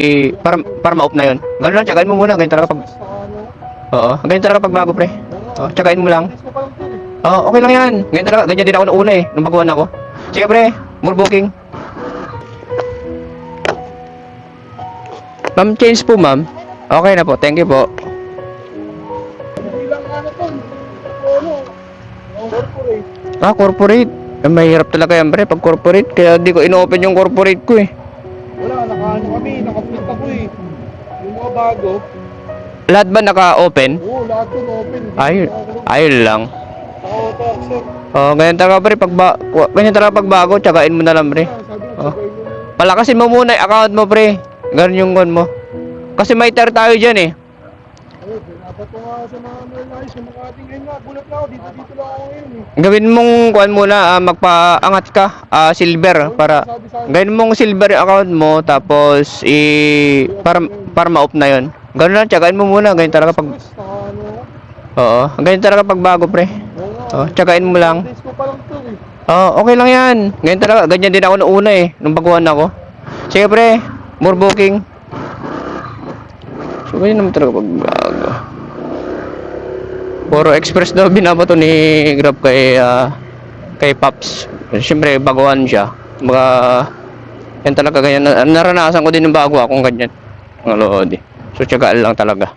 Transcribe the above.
i- para, para ma-off na yun. Ganun lang, tsagain mo muna. Ganyan talaga pag... Oo, ganyan talaga pag bago, pre. Oo, tsagain mo lang. Oo, okay lang yan. Ganyan talaga. Ganyan din ako noong una eh, nung baguhan ako. Sige, pre. More booking. Ma'am, change po, ma'am. Okay na po. Thank you po. Ah, corporate. Eh, mahirap talaga yan, pre, pag corporate. Kaya di ko ino-open yung corporate ko eh. Nakaano kami, nakaprint ako eh. Yung mga bago, Lahat ba naka-open? oo, lahat yun open. Ayun, ayun lang. Naka-auto accept. Oh, ganyan talaga, pre. Pag ba, ganyan talaga pag bago, tsagain mo na lang, pre. Oh. Palakasin mo muna yung account mo, pre. Ganun yung gun mo. Kasi may tar tayo dyan eh. Dapat nga sa mga analyze, yung mga ating ngayon nga, gulat na ako, dito, dito lang ako ngayon eh. Gawin mong kuan muna, ah, magpaangat ka, ah, silver para sa gawin mong silver yung account mo tapos i para para ma-off na 'yon. Ganun lang, tsagain mo muna, ganyan talaga pag Chris, naka ano, Oo, ganyan talaga pag bago, pre. oo nga. Oh, tsagain mo lang. Days ko pa lang to eh. Oo, okay lang 'yan. Ganyan talaga, ganyan din ako noong una eh, nung baguhan ako. Sige, pre. More booking. So, ganyan naman talaga pag bago. Puro express daw binabato ni Grab kay ah, kay Paps. Siyempre, baguhan siya. Mga yan talaga ganyan. Na- Naranasan ko din ng bago akong ganyan. Mga lodi. So, tiyagaan lang talaga.